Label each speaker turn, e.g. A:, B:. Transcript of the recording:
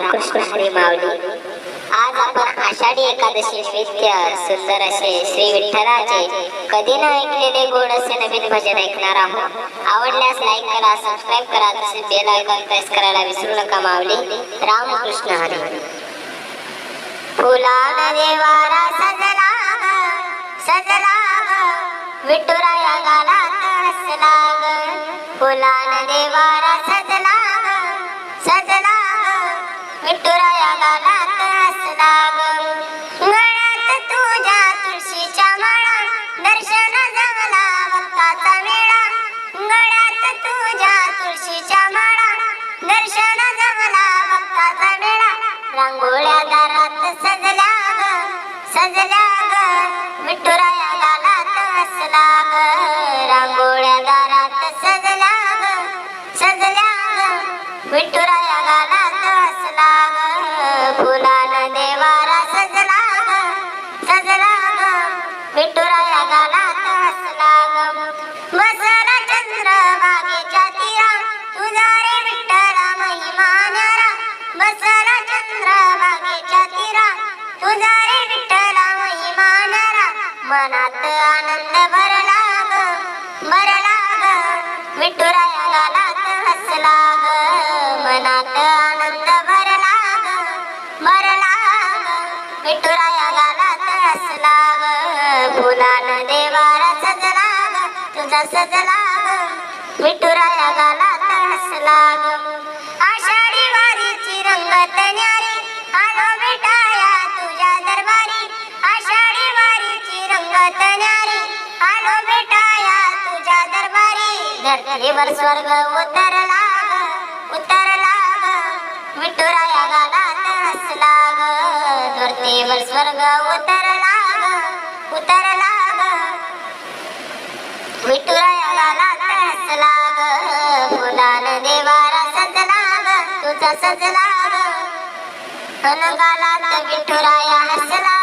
A: कृष्ण हरी माऊली आज आपण आषाढी एकादशी निमित्त सुंदर असे श्री विठ्ठलाचे कधी न ऐकलेले गोड असे नवीन भजन ऐकणार आहोत. आवडल्यास लाईक करा सबस्क्राईब करा तसेच बेल आयकॉन प्रेस करायला विसरू नका माऊली. रामकृष्ण हरी. फुलान देवारा सजला सजला विठुराया गाला हसला ग. फुलान देवारा सजला दर्शन जमला भक्ताचा मेळा रांगोळ्या दारात सजल्या ग सजल्या ग. विठुराया गालात हसला ग रांगोळ्या दारात सजल्या ग सजल्या ग. विठुराया गालात हसला ग. मनात आनंद भरला ग भरला ग विठुराया गालात हसला ग मनात आनंद भरला ग भरला ग विठुराया गालात हसला ग फुलान देवारा सजला ग तुझा सजला ग विठुराया गालात हसला ग आषाढी वारीची रंगत धरतीवर स्वर्ग उतरला उतरला. विठुराया गालात हसला ग धरतीवर स्वर्ग उतरला उतरला. विठुराया गालात हसला ग फुलान देवारा सजला ग तुझा सजला ग विठुराया हसला